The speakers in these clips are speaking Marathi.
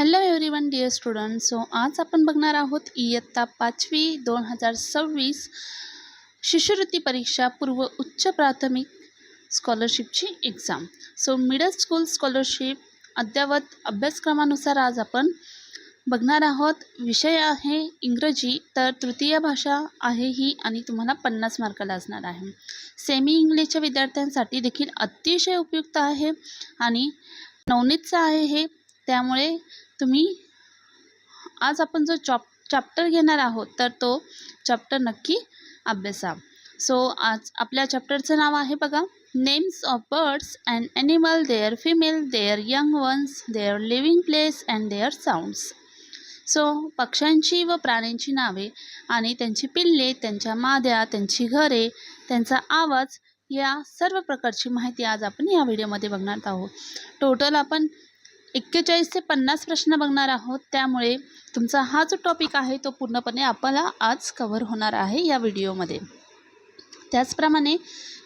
Hello everyone dear student so आज आपण बघणार आहोत इयत्ता पाचवी दोन हजार सव्वीस शिष्यवृत्ती परीक्षा पूर्व उच्च प्राथमिक स्कॉलरशिपची exam so middle school scholarship अद्ययावत अभ्यासक्रमानुसार आज आपण बघणार आहोत. विषय आहे इंग्रजी तर तृतीय भाषा आहे ही आणि तुम्हाला पन्नास मार्काला असणार आहे. सेमी इंग्लिशच्या विद्यार्थ्यांसाठी देखील अतिशय उपयुक्त आहे आणि नवनीतचं आहे हे. त्यामुळे तुम्ही आज आपण जो चॉप चॅप्टर घेणार आहोत तर तो चॅप्टर नक्की अभ्यासा सो आज आपल्या चॅप्टरचं नाव आहे बघा names of birds and animal their female their young ones their living place and their sounds so पक्ष्यांची व प्राण्यांची नावे आणि त्यांची पिल्ले त्यांच्या माद्या त्यांची घरे त्यांचा आवाज या सर्व प्रकारची माहिती आज आपण या व्हिडिओमध्ये बघणार आहोत. टोटल आपण एक्केचाळीस ते पन्नास प्रश्न बघणार आहोत. त्यामुळे तुमचा हा जो टॉपिक आहे तो पूर्णपणे आपल्याला आज कव्हर होणार आहे या व्हिडिओमध्ये त्याचप्रमाणे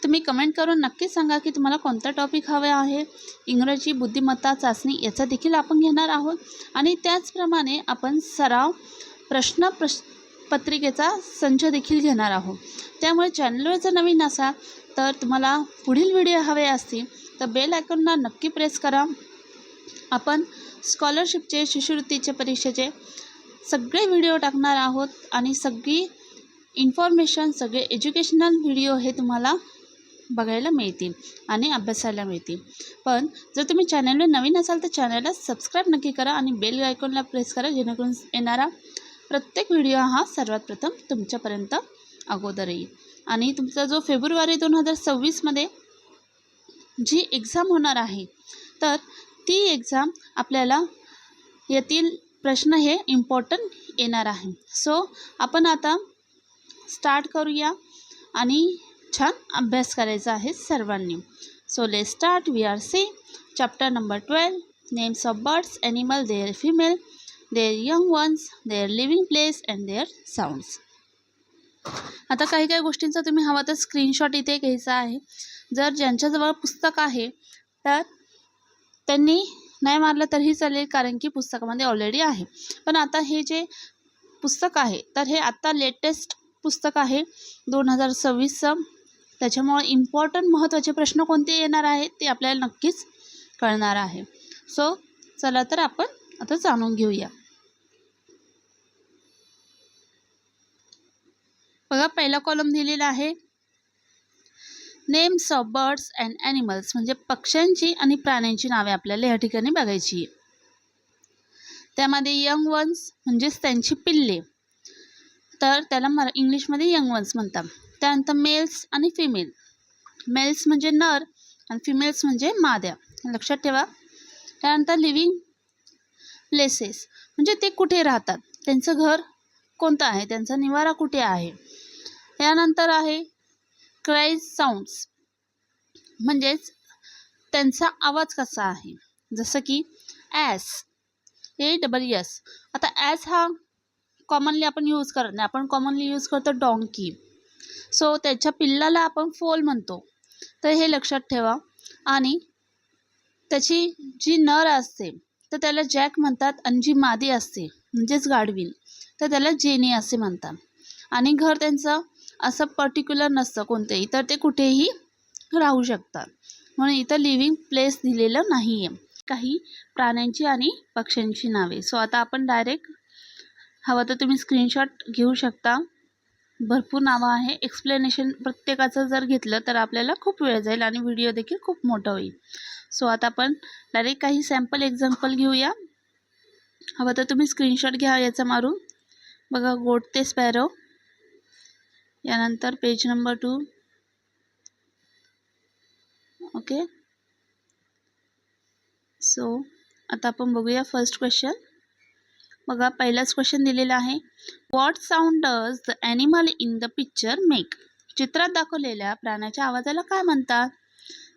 तुम्ही कमेंट करून नक्की सांगा की तुम्हाला कोणता टॉपिक हवा आहे. इंग्रजी बुद्धिमत्ता चाचणी याचा देखील आपण घेणार आहोत. आणि त्याचप्रमाणे आपण सराव प्रश्न प्रश पत्रिकेचा संच देखील घेणार आहोत. त्यामुळे चॅनलवर जर नवीन असाल तर तुम्हाला पुढील व्हिडिओ हवे असतील तर बेल आयकॉनला नक्की प्रेस करा. आपण स्कॉलरशिपचे शिष्यवृत्तीचे परीक्षेचे सगळे व्हिडिओ टाकणार आहोत आणि सगळी इन्फॉर्मेशन सगळे एज्युकेशनल व्हिडिओ हे तुम्हाला बघायला मिळतील आणि अभ्यासायला मिळतील. पण जर तुम्ही चॅनलवर नवीन असाल तर चॅनलला सबस्क्राईब नक्की करा आणि बेल आयकॉनला प्रेस करा जेणेकरून येणारा प्रत्येक व्हिडिओ हा सर्वात प्रथम तुमच्यापर्यंत अगोदर येईल. आणि तुमचा जो फेब्रुवारी दोन हजार सव्वीसमध्ये जी एक्झाम होणार आहे तर ती एक्झाम आपल्याला येथील प्रश्न हे इम्पॉर्टंट येणार आहे. सो आपण आता स्टार्ट करूया आणि छान अभ्यास करायचा आहे सर्वांनी. सो ले start we are see chapter number twelve names of birds animal their female their young ones their living place and their sounds आता काही काही गोष्टींचा तुम्ही हवा तर स्क्रीनशॉट इथे घ्यायचा आहे. जर ज्यांच्याजवळ पुस्तक आहे तर त्यांनी नाही मारलं तरीही चालेल कारण की पुस्तकामध्ये ऑलरेडी आहे. पण आता हे जे पुस्तक आहे तर हे आत्ता लेटेस्ट पुस्तक आहे दोन हजार सव्वीसचं त्याच्यामुळे इम्पॉर्टंट महत्त्वाचे प्रश्न कोणते येणार आहेत ते आपल्याला नक्कीच कळणार आहे. सो चला तर आपण आता जाणून घेऊया. बघा पहिला कॉलम दिलेला आहे. Names of birds and animals म्हणजे पक्ष्यांची आणि प्राण्यांची नावे आपल्याला या ठिकाणी बघायची त्यामध्ये यंग वन्स म्हणजेच त्यांची पिल्ले. तर त्याला मरा इंग्लिशमध्ये यंग वन्स म्हणतात. त्यानंतर मेल्स आणि फिमेल. मेल्स म्हणजे नर आणि फिमेल्स म्हणजे माद्या. लक्षात ठेवा. त्यानंतर लिव्हिंग प्लेसेस म्हणजे ते कुठे राहतात? त्यांचं घर कोणतं आहे? त्यांचा निवारा कुठे आहे? त्यानंतर आहे क्राईज साऊंड्स म्हणजेच त्यांचा आवाज कसा आहे? जसं की ॲस ए डबल एस आता ॲस हा कॉमनली आपण यूज करत नाही. आपण कॉमनली यूज करतो डॉंकी सो त्याच्या पिल्लाला आपण फोल म्हणतो. तर हे लक्षात ठेवा. आणि त्याची जी नर असते तर त्याला जॅक म्हणतात आणि जी मादी असते म्हणजेच गाडवीन तर त्याला जेनी असे म्हणतात. आणि घर त्यांचं असं पर्टिक्युलर नसतं कोणतेही. तर ते कुठेही राहू शकतात. म्हणून इथं लिव्हिंग प्लेस दिलेलं नाही आहे काही प्राण्यांची आणि पक्ष्यांची नावे. सो आता आपण डायरेक्ट हवं तर तुम्ही स्क्रीनशॉट घेऊ शकता. भरपूर नावं आहे. एक्सप्लेनेशन प्रत्येकाचं जर घेतलं तर आपल्याला खूप वेळ जाईल आणि व्हिडिओ देखील खूप मोठा होईल. सो आता आपण डायरेक्ट काही सॅम्पल एक्झाम्पल घेऊया. हवं तर तुम्ही स्क्रीनशॉट घ्या याचा मारून. बघा गोट ते स्पॅरो यानंतर page number two okay so आता आपण बघूया फर्स्ट क्वेश्चन बघा पहिलाच क्वेश्चन दिलेला आहे. What sound does the animal in the picture make चित्रात दाखवलेल्या प्राण्याच्या आवाजाला काय म्हणतात?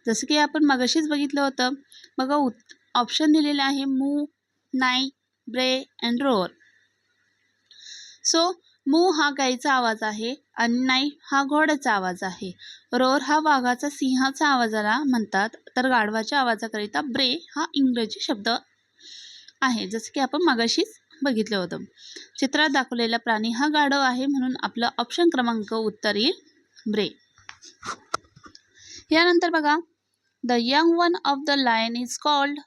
जसं की आपण मगाशीच बघितलं होतं. बघा उत् ऑप्शन दिलेलं आहे मू नाई ब्रे अँड रोअर सो मू हा गाईचा आवाज आहे आणि नाई हा घोड्याचा आवाज आहे. रोर हा वाघाचा सिंहाचा आवाजाला म्हणतात तर गाढवाच्या आवाजाकरिता ब्रे हा इंग्रजी शब्द आहे. जसं की आपण मगाशीच बघितलं होतं. चित्रात दाखवलेला प्राणी हा गाढव आहे म्हणून आपलं ऑप्शन क्रमांक उत्तर येईल ब्रे. यानंतर बघा. The young one of the lion is called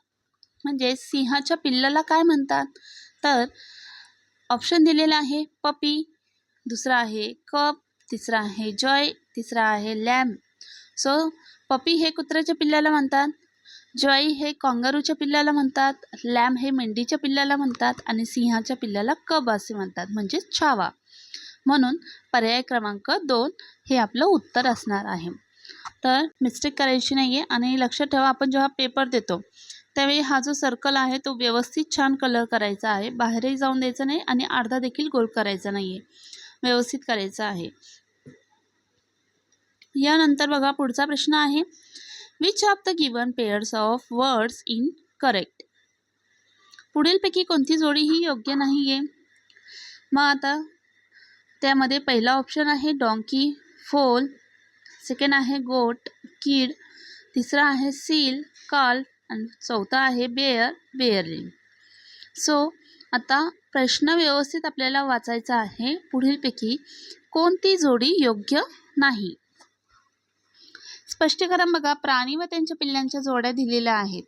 म्हणजे सिंहाच्या पिल्लाला काय म्हणतात? तर ऑप्शन दिलेला आहे. पपी दुसरा आहे. कप तिसरा आहे. जॉय तिसरा आहे. लॅम. सो पपी हे कुत्र्याच्या पिल्लाला म्हणतात. जॉय हे कांगारूच्या पिल्लाला म्हणतात. लॅम हे मेंढीच्या पिल्लाला म्हणतात. आणि सिंहाच्या पिल्लाला कब असे म्हणतात. म्हणजे छावा. म्हणून पर्याय क्रमांक दोन हे आपलं उत्तर असणार आहे. तर मिस्टेक करायची नाही आहे आणि लक्षात ठेवा आपण जेव्हा पेपर देतो त्यावेळी हा जो सर्कल आहे तो व्यवस्थित छान कलर करायचा आहे. बाहेरही जाऊन द्यायचा नाही आणि अर्धा देखील गोल करायचा नाही आहे व्यवस्थित करायचा आहे. यानंतर बघा पुढचा प्रश्न आहे. Which of the given pairs of words incorrect पुढीलपैकी कोणती जोडी ही योग्य नाही आहे मग आता त्यामध्ये पहिला ऑप्शन आहे डॉंकी फोल सेकंड आहे गोट कीड तिसरा आहे सील काल आणि चौथा आहे बेअर बेअरलिंग सो आता प्रश्न व्यवस्थित आपल्याला वाचायचा आहे. पुढीलपैकी कोणती जोडी योग्य नाही? स्पष्टीकरण बघा. प्राणी व त्यांच्या पिल्लांच्या जोड्या दिलेल्या आहेत.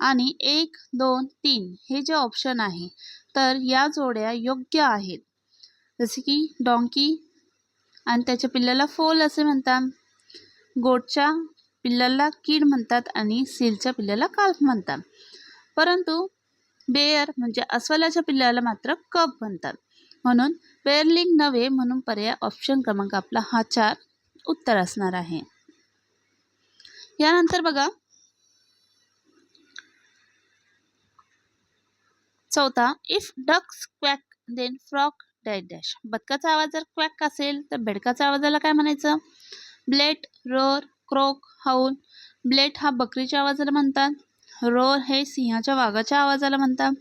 आणि एक दोन तीन हे जे ऑप्शन आहे तर या जोड्या योग्य आहेत. जसे की डॉंकी आणि त्याच्या पिल्लाला फोल असे म्हणतात. गोटच्या पिल्लाला कीड म्हणतात आणि सीलच्या पिल्लाला काल्फ म्हणतात. परंतु बेअर म्हणजे अस्वलाच्या पिल्लाला मात्र कप म्हणतात. म्हणून बेअरलिंग नव्हे म्हणून पर्याय ऑप्शन क्रमांक आपला हा चार उत्तर असणार आहे. यानंतर बघा. चौथा if ducks quack then frog dash dash बदकाचा आवाज जर क्वॅक असेल तर बेडकाच्या आवाजाला काय म्हणायचं? ब्लेट रोर क्रोक हाऊन ब्लेट हा बकरीच्या आवाजाला म्हणतात. रोर हे सिंहाच्या वाघाच्या आवाजाला म्हणतात.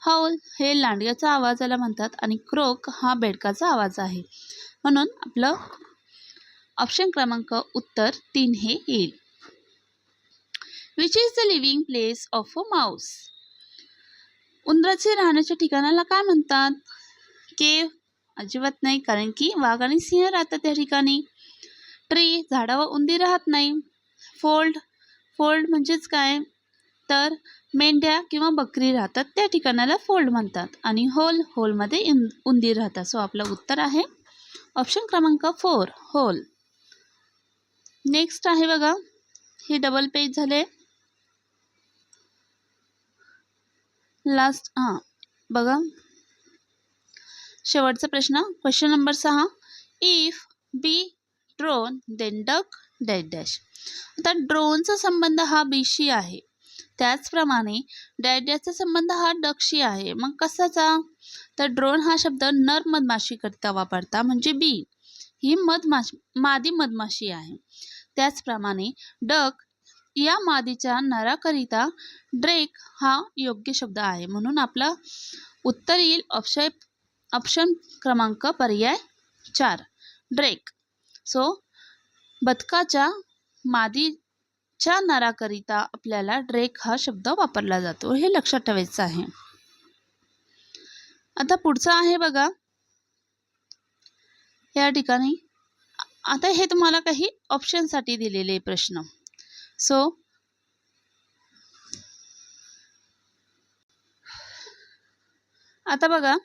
हाऊल हे लांडग्याच्या आवाजाला म्हणतात आणि क्रोक हा बेडकाचा आवाज आहे. म्हणून आपलं ऑप्शन क्रमांक उत्तर तीन हे येईल. Which is the living place of a mouse उंदराचे राहण्याच्या ठिकाणाला काय म्हणतात? केव अजिबात नाही कारण की वाघ आणि सिंह राहतात त्या ठिकाणी. ट्री झाडावर उंदीर राहत नाही. फोल्ड फोल्ड म्हणजेच काय? तर मेंढ्या किंवा बकरी राहतात त्या ठिकाणाला फोल्ड म्हणतात आणि होल होलमध्ये इन उंदीर राहतात. सो आपलं उत्तर आहे ऑप्शन क्रमांक फोर होल. नेक्स्ट आहे बघा हे डबल पेज झाले. लास्ट हां बघा. शेवटचा प्रश्न क्वेश्चन नंबर सहा. If bee drone then duck dash dash आता ड्रोनचा संबंध हा बीशी आहे. त्याचप्रमाणे डॅश डॅशचा संबंध हा डकशी आहे. मग कसाचा तर ड्रोन हा शब्द नर मधमाशीकरिता वापरता म्हणजे बी ही मधमाशी मादी मधमाशी आहे. त्याचप्रमाणे डक या मादीच्या नराकरिता ड्रेक हा योग्य शब्द आहे. म्हणून आपला उत्तर येईल ऑप्शन ऑप्शन क्रमांक पर्याय चार. ड्रेक सो बदकाच्या मादीच्या नराकरिता आपल्याला ड्रेक हा शब्द वापरला जातो. हे लक्षात ठेवायचं आहे. आता पुढचं आहे बघा. या ठिकाणी आता हे तुम्हाला काही ऑप्शनसाठी दिलेले प्रश्न. सो आता बघा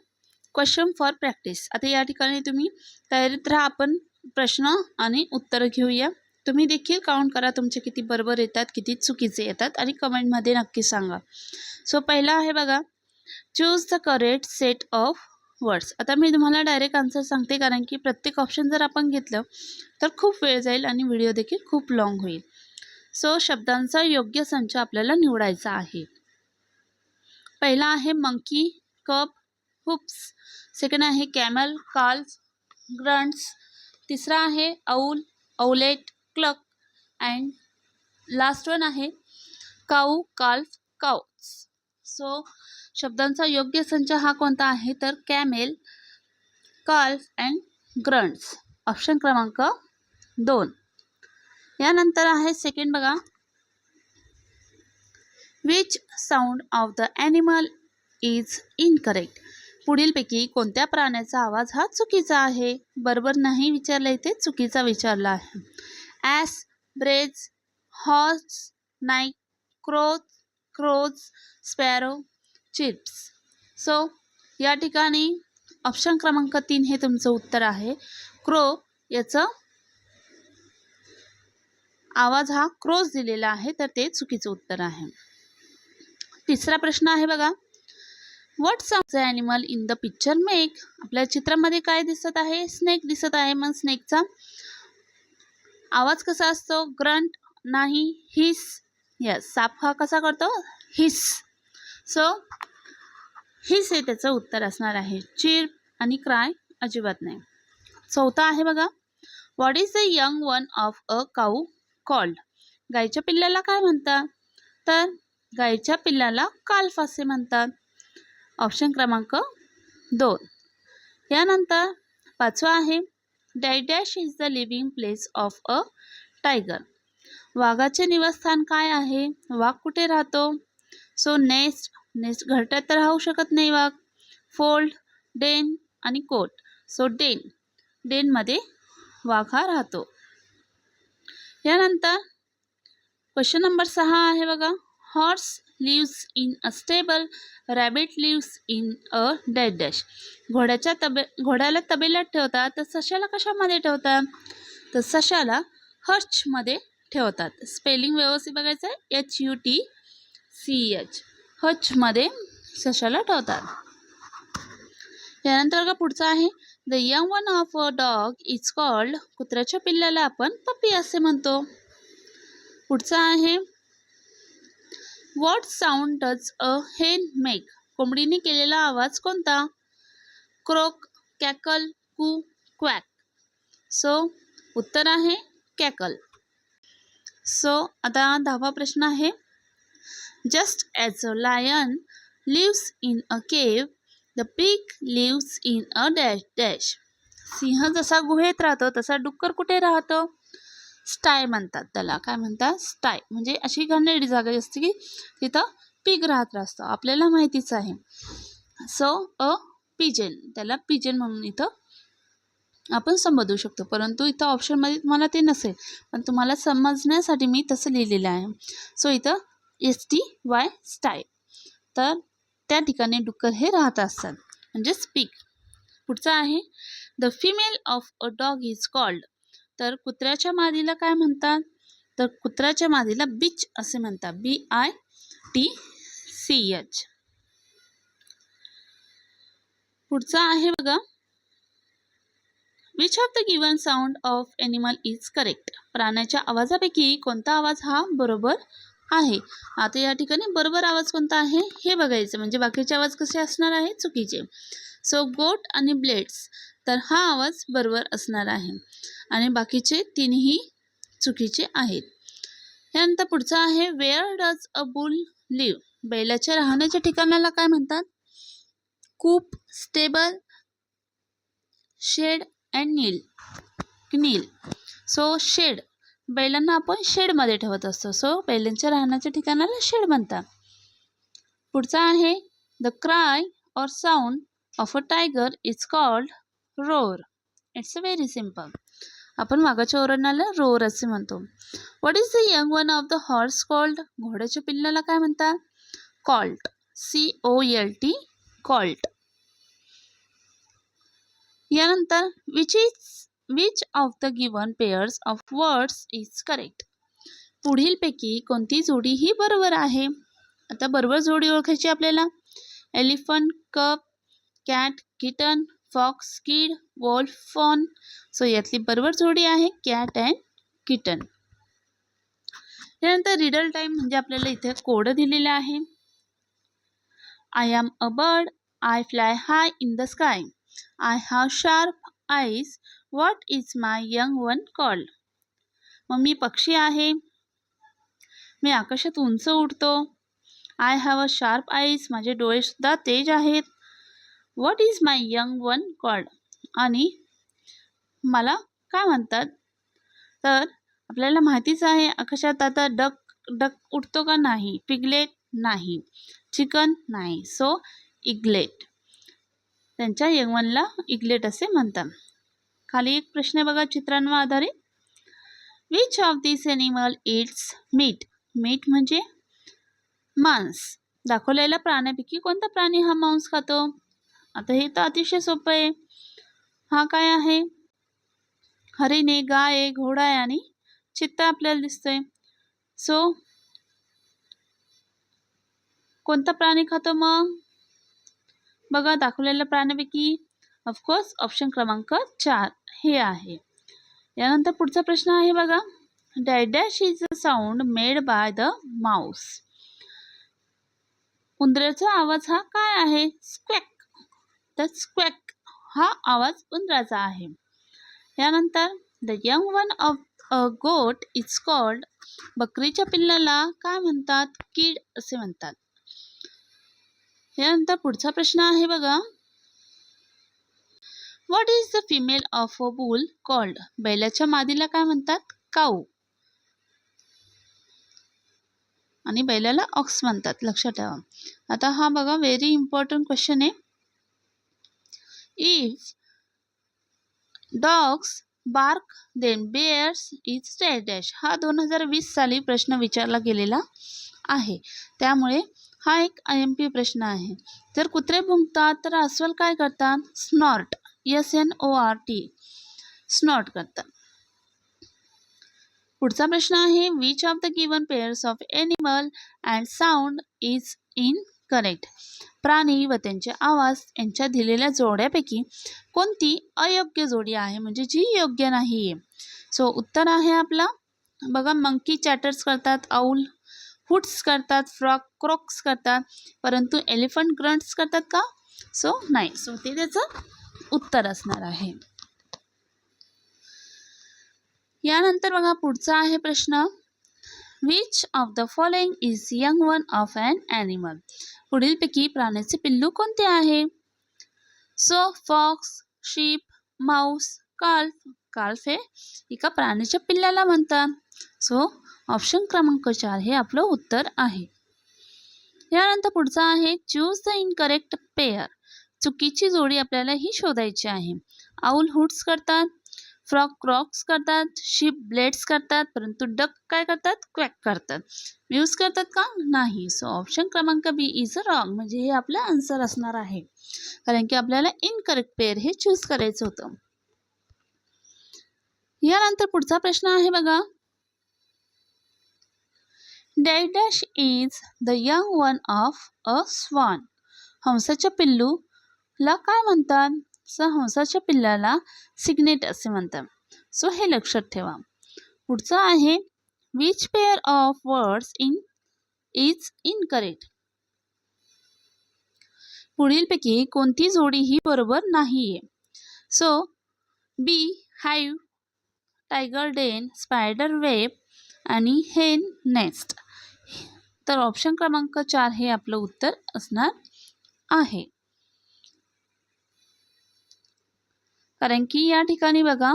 क्वेश्चन फॉर प्रॅक्टिस. आता या ठिकाणी तुम्ही तयारीत राहा आपण प्रश्न आणि उत्तरं घेऊया. तुम्ही देखील काउंट करा तुमचे किती बरोबर येतात किती चुकीचे येतात आणि कमेंटमध्ये नक्की सांगा. सो पहिला आहे बघा. Choose the correct set of words आता मी तुम्हाला डायरेक्ट आन्सर सांगते कारण की प्रत्येक ऑप्शन जर आपण घेतलं तर खूप वेळ जाईल आणि व्हिडिओ देखील खूप लाँग होईल. सो शब्दांचा योग्य संच आपल्याला निवडायचा आहे. पहिला आहे मंकी कप हुप्स सेकंड आहे कॅमल कार्ल्स ग्रंट्स तिसरा आहे owl owlet cluck and last one आहे काऊ काल्फ काउस सो शब्दांचा योग्य संच हा कोणता आहे? तर camel calf and grunts. Option क्रमांक दोन. यानंतर आहे सेकंड बघा. Which sound of the animal is incorrect पुढीलपैकी कोणत्या प्राण्याचा आवाज हा चुकीचा आहे? बरोबर नाही विचारलं इथे चुकीचा विचारला आहे. Ass brays horse neighs crows crows sparrow chirps. So या ठिकाणी ऑप्शन क्रमांक तीन हे तुमचं उत्तर आहे. क्रो याचं आवाज हा क्रोज दिलेला आहे तर ते चुकीचं उत्तर आहे. तिसरा प्रश्न आहे बघा. What sound animal in the picture make आपल्या चित्रामध्ये काय दिसत आहे? स्नेक दिसत आहे मग स्नेकचा आवाज कसा असतो? ग्रंट नाही. हिस यस साप हा कसा करतो? हिस सो हिस हे त्याचं उत्तर असणार आहे. चिर आणि क्राय अजिबात नाही. चौथा आहे बघा. What is the young one of a cow called गायच्या पिल्ल्याला काय म्हणतात? तर गायच्या पिल्ल्याला काल्फ असे म्हणतात. ऑप्शन क्रमांक दोन. यानंतर पाचवा आहे dash dash is the living place of a tiger वाघाचे निवासस्थान काय आहे? वाघ कुठे राहतो? सो नेस्ट नेस्ट घरट्यात तर राहू शकत नाही वाघ. फोल्ड डेन आणि कोट सो डेन डेनमध्ये वाघ हा राहतो. यानंतर क्वेश्चन नंबर सहा आहे बघा. Horse lives in a stable rabbit lives in a dash dash घोड्याच्या तबे घोड्याला तबेल्यात ठेवतात तर सशाला कशामध्ये ठेवतात? तर सशाला हर्चमध्ये ठेवतात. स्पेलिंग व्यवस्थित बघायचं आहे. H U T C H हचमध्ये सशाला ठेवतात. यानंतर का पुढचं आहे. The young one of a dog is called कुत्र्याच्या पिल्ल्याला आपण पप्पी असे म्हणतो. पुढचं आहे. व्हॉट साऊंड डज अ हेन मेक कोंबडीने केलेला आवाज कोणता? क्रोक कॅकल कू क्वॅक सो उत्तर आहे कॅकल सो आता दहावा प्रश्न आहे. Just as a lion lives in a cave the pig lives in a dash dash सिंह जसा गुहेत राहतो तसा डुक्कर कुठे राहतो? स्टाय म्हणतात त्याला. काय म्हणतात? स्टाय. म्हणजे अशी घाणेरडी जागा असते की तिथं पीक राहत असतं. आपल्याला माहितीच आहे. So a pigeon. त्याला पिजन म्हणून इथं आपण संबोधू शकतो. परंतु इथं ऑप्शनमध्ये तुम्हाला ते नसेल. पण तुम्हाला समजण्यासाठी मी तसं लिहिलेलं आहे. सो इथं एस टी वाय स्टाय. तर त्या ठिकाणी डुक्कर हे राहत असतात. म्हणजे स्पीक पुढचं आहे. The female of a dog is called तर कुत्र्याच्या मादीला काय म्हणतात? तर कुत्र्याच्या मादीला बिच असे म्हणतात. B I T C H पुढचा आहे बघा. Which of the given sound of animal is correct प्राण्याच्या आवाजापैकी कोणता आवाज हा बरोबर आहे? आता या ठिकाणी बरोबर आवाज कोणता आहे? हे बघायचं. म्हणजे बाकीचे आवाज कसे असणार आहे? चुकीचे. सो गोट आणि ब्लेड्स तर हा आवाज बरोबर असणार आहे. आणि बाकीचे तीनही चुकीचे आहेत. यानंतर पुढचं आहे where does a bull live बैलाच्या राहण्याच्या ठिकाणाला काय म्हणतात? Coop stable shed and Neel Neel so shed बैलांना आपण शेडमध्ये ठेवत असतो. सो बैलांच्या राहण्याच्या ठिकाणाला शेड म्हणतात. पुढचा आहे the cry or sound of a tiger is called roar it's a very simple आपण वाघाच्या ओरडण्याला रोअर असे म्हणतो. What is the young one of the horse called घोड्याच्या पिल्लाला काय म्हणतात? Colt C O L T colt यानंतर which is which of the given pairs of words is correct पुढीलपैकी कोणती जोडी ही बरोबर आहे? आता बरोबर जोडी ओळखायची आपल्याला. Elephant cub cat kitten fox kid wolf fawn so यातली बरोबर जोडी आहे कॅट अँड किटन. त्यानंतर रिडल टाईम म्हणजे आपल्याला इथे कोड दिलेला आहे. I am a bird I fly high in the sky I have sharp eyes what is my young one called मग मी पक्षी आहे. मी आकाशात उंच उडतो. I have a sharp eyes माझे डोळेसुद्धा तेज आहेत. What is my young one called आणि मला काय म्हणतात? तर आपल्याला माहितीच आहे आकाशात आता डक डक उठतो का नाही? पिगलेट नाही. चिकन नाही. So eaglet. त्यांच्या यंगवनला इग्लेट असे म्हणतात. खाली एक प्रश्न आहे बघा चित्रांवर आधारित. Which of this animal it's meat meat म्हणजे मांस. दाखवलेल्या प्राण्यापैकी कोणता प्राणी हा मांस खातो? आता हे तर अतिशय सोपं आहे. हा काय आहे? हरिण आहे गाय आहे घोडा आहे आणि चित्ता आपल्याला दिसतंय. सो कोणता प्राणी खातो मग? बघा दाखवलेल्या प्राण्यापैकी ऑफकोर्स ऑप्शन क्रमांक चार हे आहे. यानंतर पुढचा प्रश्न आहे बघा. Dash dash is a sound made by the mouse उंदराचा आवाज हा काय आहे? स्क्वॅक तर स्क्वॅक हा आवाज उंदराचा आहे. यानंतर the young one of a goat is called बकरीच्या पिल्लाला काय म्हणतात? कीड असे म्हणतात. यानंतर पुढचा प्रश्न आहे बघा. What is the female of a bull called बैलाच्या मादीला काय म्हणतात? काऊ. आणि बैलाला ऑक्स म्हणतात. लक्षात ठेवा. आता हा बघा व्हेरी इम्पॉर्टंट क्वेश्चन आहे. If dogs bark then bears is dash हा दोन हजार वीस साली प्रश्न विचारला गेलेला आहे. त्यामुळे हा एक आय एम पी प्रश्न आहे. जर कुत्रे भुंकतात तर अस्वल काय करतात? Snort S N O R T snort करतात. पुढचा प्रश्न आहे which of the given pairs of animal and sound is incorrect प्राणी व त्यांचे आवाज यांच्या दिलेल्या जोड्यापैकी कोणती अयोग्य जोडी आहे? म्हणजे जी योग्य नाही आहे सो उत्तर आहे आपला. बघा मंकी चॅटर्स करतात आऊल हुट्स करतात फ्रॉक क्रॉक्स करतात परंतु एलिफंट ग्रंट्स करतात का? सो नाही. सो ते त्याचं उत्तर असणार आहे. यानंतर बघा पुढचा आहे प्रश्न. Which of the following is young one of an animal पुढीलपैकी प्राण्याचे पिल्लू कोणते आहे? So fox sheep mouse calf. Calf हे एका प्राण्याच्या पिल्लाला म्हणतात. सो ऑप्शन क्रमांक चार हे आपलं उत्तर आहे. यानंतर पुढचा आहे चूज द इनकरेक्ट पेअर चुकीची जोडी आपल्याला ही शोधायची आहे. आऊल हुट्स करतात. फ्रॉक क्रॉक्स करतात शिप ब्लेड्स करतात परंतु डक काय करतात? क्वॅक करतात. यूज करतात का? नाही. सो ऑप्शन क्रमांक बी इज अ रॉंग म्हणजे हे आपलं आन्सर असणार आहे. कारण की आपल्याला इनकरेक्ट पेअर हे चूज करायचं होतं. यानंतर पुढचा प्रश्न आहे बघा. Dash is the young one of a swan हंसाच्या पिल्लू ला काय म्हणतात? हंसाच्या पिल्लाला सिग्नेट असे म्हणतात. सो हे लक्षात ठेवा. पुढचं आहे which pair of words in is incorrect पुढीलपैकी कोणती जोडी ही बरोबर नाही आहे so bee hive tiger den spider web आणि हेन नेस्ट तर ऑप्शन क्रमांक चार हे आपलं उत्तर असणार आहे. कारण की या ठिकाणी बघा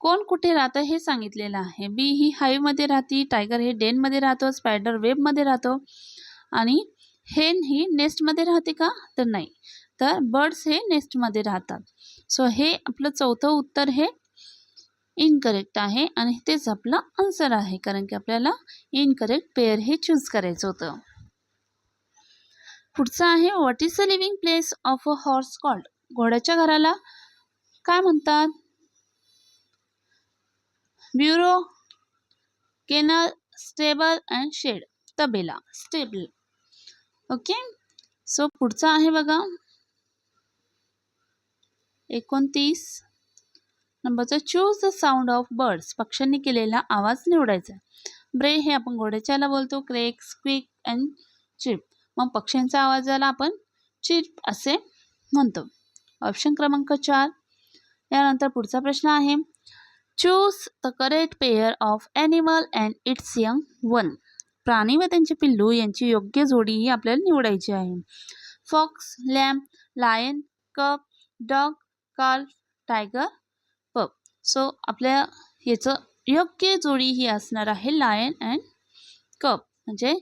कोण कुठे राहतं हे सांगितलेलं आहे. बी ही हाईवमध्ये राहते टायगर हे डेनमध्ये राहतो स्पायडर वेबमध्ये राहतो. आणि हेन ही नेस्टमध्ये राहते का? तर नाही. तर बर्ड्स हे नेस्टमध्ये राहतात. सो हे आपलं चौथं उत्तर हे इनकरेक्ट आहे आणि तेच आपलं आन्सर आहे. कारण की आपल्याला इनकरेक्ट पेअर हे चूज करायचं होतं. पुढचं आहे what is the living place of a horse called घोड्याच्या घराला काय म्हणतात? Bureau kennel stable and shed तबेला स्टेबल. ओके? सो पुढचा आहे बघा. एकोणतीस. नंबरचा choose the sound of birds पक्ष्यांनी केलेला आवाज निवडायचा. ब्रे हे आपण घोड्याच्याला बोलतो. क्रेक स्क्विक अँड चिप मग पक्ष्यांच्या आवाजाला आपण चिप असे म्हणतो. ऑप्शन क्रमांक चार. यानंतर पुढचा प्रश्न आहे. Choose the correct pair of animal and its young one प्राणी व त्यांचे पिल्लू यांची योग्य जोडी ही आपल्याला निवडायची आहे. Fox lamb lion cub dog calf tiger pup so आपल्या याचं योग्य जोडी ही असणार आहे लायन अँड कप म्हणजे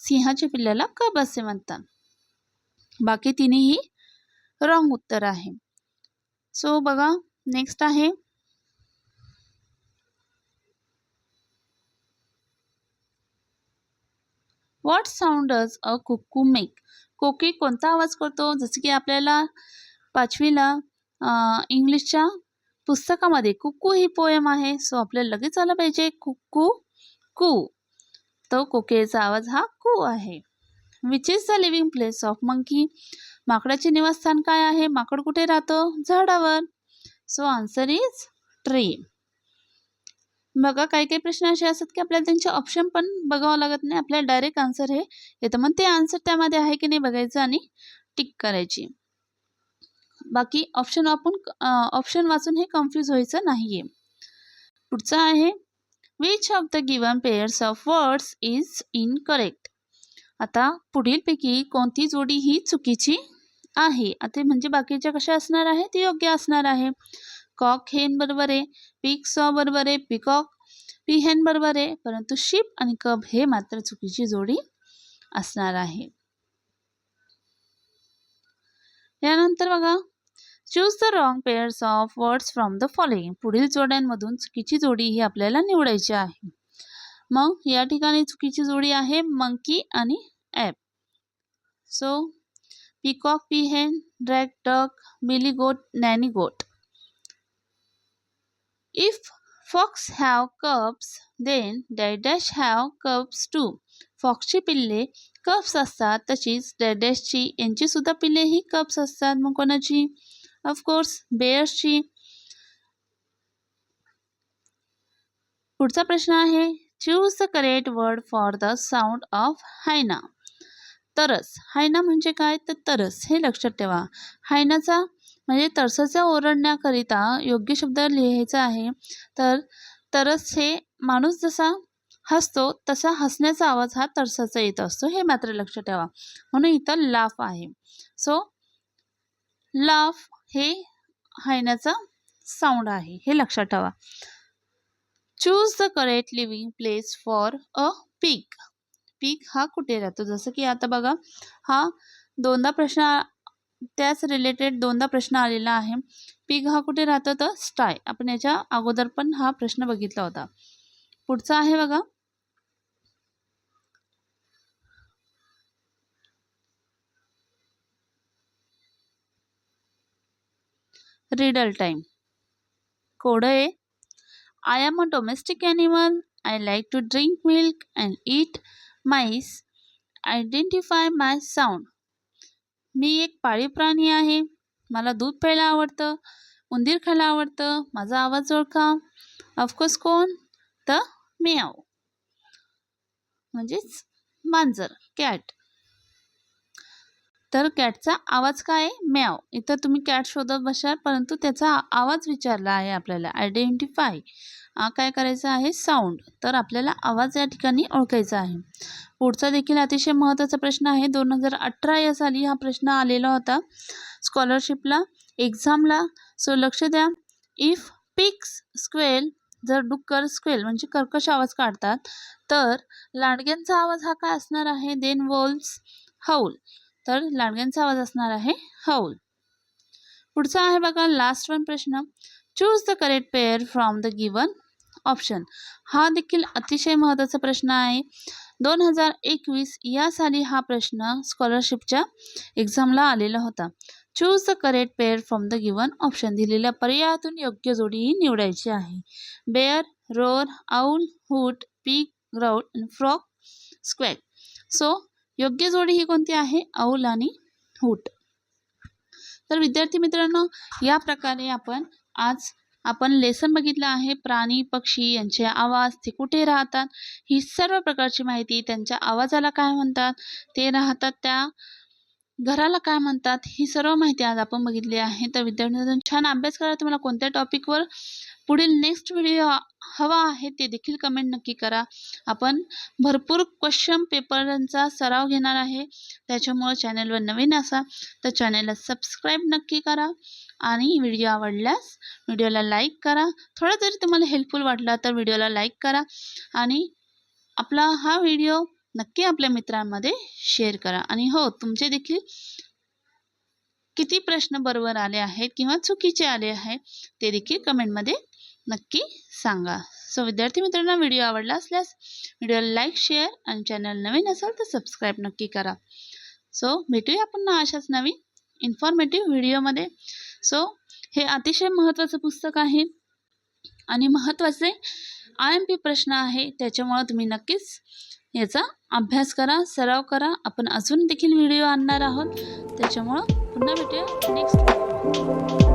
सिंहाच्या पिल्ल्याला कप असे म्हणतात. बाकी तिन्ही रॉंग उत्तर आहे. सो बघा नेक्स्ट आहे. What sound does a cuckoo make कोकी कोणता आवाज करतो? जसं की आपल्याला पाचवीला इंग्लिशच्या पुस्तकामध्ये कुक्कू ही पोयम आहे. सो आपल्याला लगेच आलं पाहिजे. कुक्कू कू. तो कोकेचा आवाज हा कू आहे. Which is the living place of monkey माकडाचे निवासस्थान काय आहे? माकड कुठे राहतो? झाडावर. सो आन्सर इज ट्री बघा काही काही प्रश्न असे असतात की आपल्याला त्यांचे ऑप्शन पण बघावं लागत नाही. आपल्याला डायरेक्ट आन्सर हे येतं. मग ते आन्सर त्यामध्ये आहे की नाही बघायचं आणि टिक करायची. बाकी ऑप्शन आपण ऑप्शन वाचून हे कन्फ्यूज व्हायचं नाही आहे पुढचं आहे which of the given pairs of words is incorrect आता पुढीलपैकी कोणती जोडी ही चुकीची आहे. आता म्हणजे बाकीच्या कशा असणार आहे? ते योग्य असणार आहे. कॉक हेन बरोबर आहे. पिक सॉ बरोबर आहे. पिकॉक पी हेन बरोबर आहे. परंतु शिप आणि कब हे मात्र चुकीची जोडी असणार आहे. यानंतर बघा. Choose the wrong pairs of words from the following पुढील जोड्यांमधून चुकीची जोडी ही आपल्याला निवडायची आहे. मग या ठिकाणी चुकीची जोडी आहे. मंकी आणि ape so peacock peahen drake duck billy goat nanny goat if fox have cubs then dash have cubs to फॉक्सची पिल्ले कप्स असतात तशीच डॅडॅशची यांची सुद्धा पिल्ले ही कप्स असतात मग कोणाची? ऑफकोर्स बेअर्सची पुढचा प्रश्न आहे choose the correct word for the sound of hyena तरस. हायना म्हणजे काय? तर तरस. हे लक्षात ठेवा. हायनाचा म्हणजे तरसाचा ओरडण्याकरिता योग्य शब्द लिहायचा आहे. तर तरस हे माणूस जसा हसतो तसा हसण्याचा आवाज हा तरसाचा येत असतो. हे मात्र लक्षात ठेवा. म्हणून इथं लाफ आहे. सो लाफ हे हायनाचा साऊंड आहे. हे लक्षात ठेवा. Choose the correct living place for a pig pig हा कुठे राहतो? जसं की आता बघा हा दोनदा प्रश्न त्याच रिलेटेड दोनदा प्रश्न आलेला आहे. पीक हा कुठे राहतो? तर स्टाय आपण याच्या अगोदर पण हा प्रश्न बघितला होता. पुढचा आहे बघा. रिडल टाईम कोड आहे I am a domestic animal I like to drink milk and eat mice identify my sound मी एक पाळीव प्राणी आहे. मला दूध प्यायला आवडतं उंदीर खायला आवडतं माझा आवाज ओळखा. ऑफकोर्स कोण? तर मियाव म्हणजेच मांजर कॅट तर कॅटचा आवाज काय आहे? म्याव इथं तुम्ही कॅट शोधत बसाल परंतु त्याचा आवाज विचारला आहे आपल्याला. आयडेंटिफाय काय करायचं आहे? साऊंड तर आपल्याला आवाज या ठिकाणी ओळखायचा आहे. पुढचा देखील अतिशय महत्त्वाचा प्रश्न आहे. दोन हजार अठरा या साली हा प्रश्न आलेला होता. स्कॉलरशिपला एक्झामला सो लक्ष द्या. इफ पिक्स स्क्वेल जर डुक्कर स्क्वेल म्हणजे कर्कश आवाज काढतात तर लांडग्यांचा आवाज हा काय असणार आहे? देन वोल्स हौल तर लांडग्यांचा आवाज असणार आहे हौल पुढचा आहे बघा लास्ट वन प्रश्न. Choose the correct pair from the given option हा देखील अतिशय महत्त्वाचा प्रश्न आहे. दोन हजार एकवीस या साली हा प्रश्न स्कॉलरशिपच्या एक्झामला आलेला होता. Choose the correct pair from the given option दिलेल्या पर्यायातून योग्य जोडी ही निवडायची आहे. Bear roar owl hoot pig grunt आणि फ्रॉक स्क्वॅक सो योग्य जोडी ही कोणती आहे? आऊल आणि हुट तर विद्यार्थी मित्रांनो या प्रकारे आपण आज आपण लेसन बघितलं आहे प्राणी पक्षी यांचे आवाज ते कुठे राहतात? ही सर्व प्रकारची माहिती त्यांच्या आवाजाला काय म्हणतात? ते राहतात त्या घराला काय म्हणतात? ही सर्व माहिती आज आपण बघितली आहे. तर विद्यार्थ्यांना छान अभ्यास करा. तुम्हाला कोणत्या टॉपिकवर पुढील नेक्स्ट व्हिडिओ हवा आहे ते देखील कमेंट नक्की करा. आपण भरपूर क्वेश्चन पेपरांचा सराव घेणार आहे. त्याच्यामुळं चॅनलवर नवीन असा तर चॅनलला सबस्क्राईब नक्की करा आणि व्हिडिओ आवडल्यास व्हिडिओला लाईक करा. थोडा जरी तुम्हाला हेल्पफुल वाटला तर व्हिडिओला लाईक करा आणि आपला हा व्हिडिओ नक्की आपल्या मित्रांमध्ये शेअर करा. आणि हो तुमचे देखील किती प्रश्न बरोबर आले आहेत किंवा चुकीचे आले आहेत ते देखील कमेंटमध्ये नक्की सांगा. सो विद्यार्थी मित्रांनो व्हिडिओ आवडला असल्यास व्हिडिओला लाईक शेअर आणि चॅनल नवीन असेल तर सबस्क्राईब नक्की करा. सो भेटूया पुन्हा अशाच नवीन इन्फॉर्मेटिव्ह व्हिडिओमध्ये सो हे अतिशय महत्त्वाचं पुस्तक आहे आणि महत्त्वाचे आय एम पी प्रश्न आहे. त्याच्यामुळं तुम्ही नक्कीच याचा अभ्यास करा सराव करा. आपण अजून देखील व्हिडिओ आणणार आहोत. त्याच्यामुळं पुन्हा भेटूया नेक्स्ट